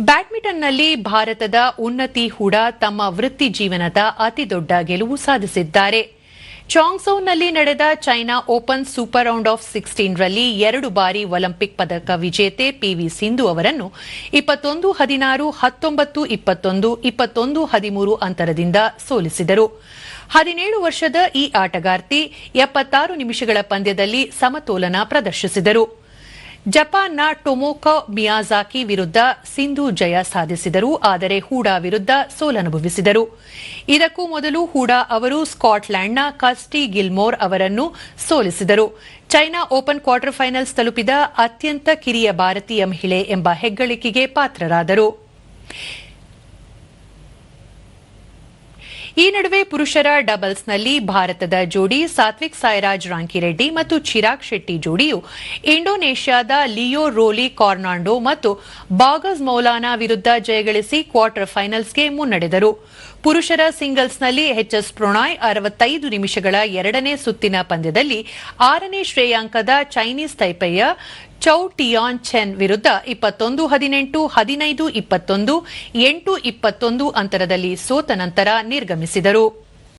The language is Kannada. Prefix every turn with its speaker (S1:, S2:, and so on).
S1: ಬ್ಯಾಡ್ಮಿಂಟನ್ನಲ್ಲಿ ಭಾರತದ ಉನ್ನತಿ ಹೂಡಾ ತಮ್ಮ ವೃತ್ತಿ ಜೀವನದ ಅತಿದೊಡ್ಡ ಗೆಲುವು ಸಾಧಿಸಿದ್ದಾರೆ. ಚಾಂಗ್ಸೌನಲ್ಲಿ ನಡೆದ China Open super round of sixteen ರಲ್ಲಿ ಎರಡು ಬಾರಿ ಒಲಿಂಪಿಕ್ ಪದಕ ವಿಜೇತೆ ಪಿವಿ ಸಿಂಧು ಅವರನ್ನು ಇಪ್ಪತ್ತೊಂದು ಹದಿನಾರು, ಹತ್ತೊಂಬತ್ತು, ಇಪ್ಪತ್ತೊಂದು ಇಪ್ಪತ್ತೊಂದು, ಹದಿಮೂರು ಅಂತರದಿಂದ ಸೋಲಿಸಿದರು. ಹದಿನೇಳು ವರ್ಷದ ಈ ಆಟಗಾರ್ತಿ ಎಪ್ಪತ್ತಾರು ನಿಮಿಷಗಳ ಪಂದ್ಯದಲ್ಲಿ ಸಮತೋಲನ ಪ್ರದರ್ಶಿಸಿದರು. ಜಪಾನ್ನ ಟೊಮೊಕೊ ಮಿಯಾಜಾಕಿ ವಿರುದ್ಧ ಸಿಂಧು ಜಯ ಸಾಧಿಸಿದರು, ಆದರೆ ಹೂಡಾ ವಿರುದ್ಧ ಸೋಲನುಭವಿಸಿದರು. ಇದಕ್ಕೂ ಮೊದಲು ಹೂಡಾ ಅವರು ಸ್ಕಾಟ್ಲ್ಯಾಂಡ್ನ ಕಸ್ಟಿ ಗಿಲ್ಮೋರ್ ಅವರನ್ನು ಸೋಲಿಸಿದರು. ಚೈನಾ ಓಪನ್ ಕ್ವಾರ್ಟರ್ ಫೈನಲ್ಸ್ ತಲುಪಿದ ಅತ್ಯಂತ ಕಿರಿಯ ಭಾರತೀಯ ಮಹಿಳೆ ಎಂಬ ಹೆಗ್ಗಳಿಕೆಗೆ ಪಾತ್ರರಾದರು. ಈ ನಡುವೆ ಪುರುಷರ ಡಬಲ್ಸ್ನಲ್ಲಿ ಭಾರತದ ಜೋಡಿ ಸಾತ್ವಿಕ್ ಸಾಯಿರಾಜ್ ರಾಂಕಿರೆಡ್ಡಿ ಮತ್ತು ಚಿರಾಗ್ ಶೆಟ್ಟಿ ಜೋಡಿಯು ಇಂಡೋನೇಷ್ಯಾದ ಲಿಯೋ ರೋಲಿ ಕಾರ್ನಾಂಡೋ ಮತ್ತು ಬಾಗಸ್ ಮೌಲಾನಾ ವಿರುದ್ಧ ಜಯಗಳಿಸಿ ಕ್ವಾರ್ಟರ್ ಫೈನಲ್ಸ್ಗೆ ಮುನ್ನಡೆದರು. ಪುರುಷರ ಸಿಂಗಲ್ಸ್ನಲ್ಲಿ ಎಚ್ಎಸ್ ಪ್ರಣಾಯ್ ಅರವತ್ತೈದು ನಿಮಿಷಗಳ ಎರಡನೇ ಸುತ್ತಿನ ಪಂದ್ಯದಲ್ಲಿ ಆರನೇ ಶ್ರೇಯಾಂಕದ ಚೈನೀಸ್ ತೈಪೆಯ ಚೌ ಟಿಯಾನ್ ಚೆನ್ ವಿರುದ್ಧ ಇಪ್ಪತ್ತೊಂದು ಹದಿನೆಂಟು ಹದಿನೈದು ಇಪ್ಪತ್ತೊಂದು ಎಂಟು ಇಪ್ಪತ್ತೊಂದು ಅಂತರದಲ್ಲಿ ಸೋತ ನಂತರ ನಿರ್ಗಮಿಸಿದರು.